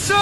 Kikso!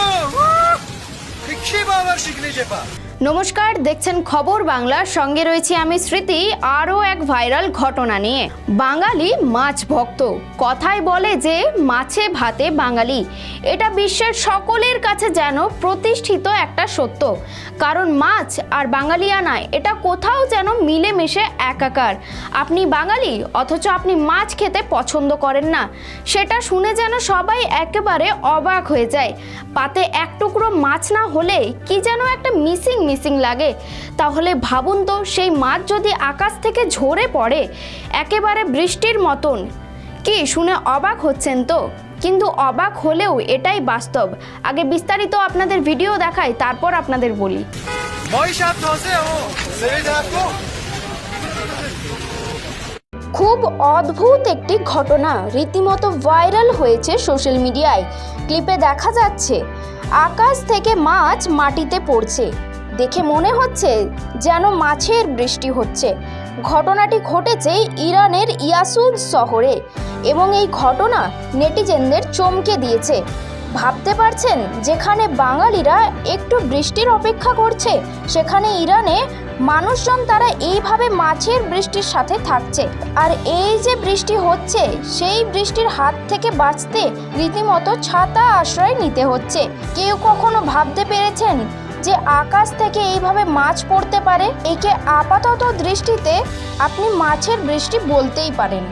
Kikiba var şekilde cepa. নমস্কার, দেখছেন খবর বাংলার। সঙ্গে রয়েছি আমি স্মৃতি। আরও এক ভাইরাল ঘটনা নিয়ে। বাঙালি মাছ ভক্ত। কথায় বলে যে, মাছে ভাতে বাঙালি। এটা বিশ্বের সকলের কাছে যেন প্রতিষ্ঠিত একটা সত্য। কারণ মাছ আর বাঙালিয়ানায় এটা কোথাও যেন মিলেমিশে একাকার। আপনি বাঙালি, অথচ আপনি মাছ খেতে পছন্দ করেন না। সেটা শুনে যেন সবাই একেবারে অবাক হয়ে যায়। পাতে এক টুকরো মাছ না হলে কি যেন একটা মিসিং মিসিং লাগে। তাহলে ভাবুন তো সেই মাছ যদি আকাশ থেকে ঝরে পড়ে একেবারে বৃষ্টির মতন। কি শুনে অবাক হচ্ছেন তো? কিন্তু অবাক হলেও এটাই বাস্তব। আগে বিস্তারিত আপনাদের ভিডিও দেখাই তারপর আপনাদের বলি। খুব অদ্ভুত একটি ঘটনা রীতিমতো ভাইরাল হয়েছে সোশ্যাল মিডিয়ায়। ক্লিপে দেখা যাচ্ছে আকাশ থেকে মাছ মাটিতে পড়ছে। দেখে মনে হচ্ছে যেন মাছের বৃষ্টি হচ্ছে। ঘটনাটি ঘটেছে ইরানের ইয়াসুদ শহরে এবং এই ঘটনা নেটিজেনদের চমকে দিয়েছে। ভাবতে পারছেন যেখানে বাঙালিরা একটু বৃষ্টির অপেক্ষা করছে, সেখানে ইরানে মানুষজন তারা এইভাবে মাছের বৃষ্টির সাথে থাকছে। আর এই যে বৃষ্টি হচ্ছে, সেই বৃষ্টির হাত থেকে বাঁচতে রীতিমতো ছাতা আশ্রয় নিতে হচ্ছে। কেউ কখনো ভাবতে পেরেছেন যে আকাশ থেকে এইভাবে মাছ পড়তে পারে, একে আপাতত দৃষ্টিতে আপনি মাছের বৃষ্টি বলতেই পারেন।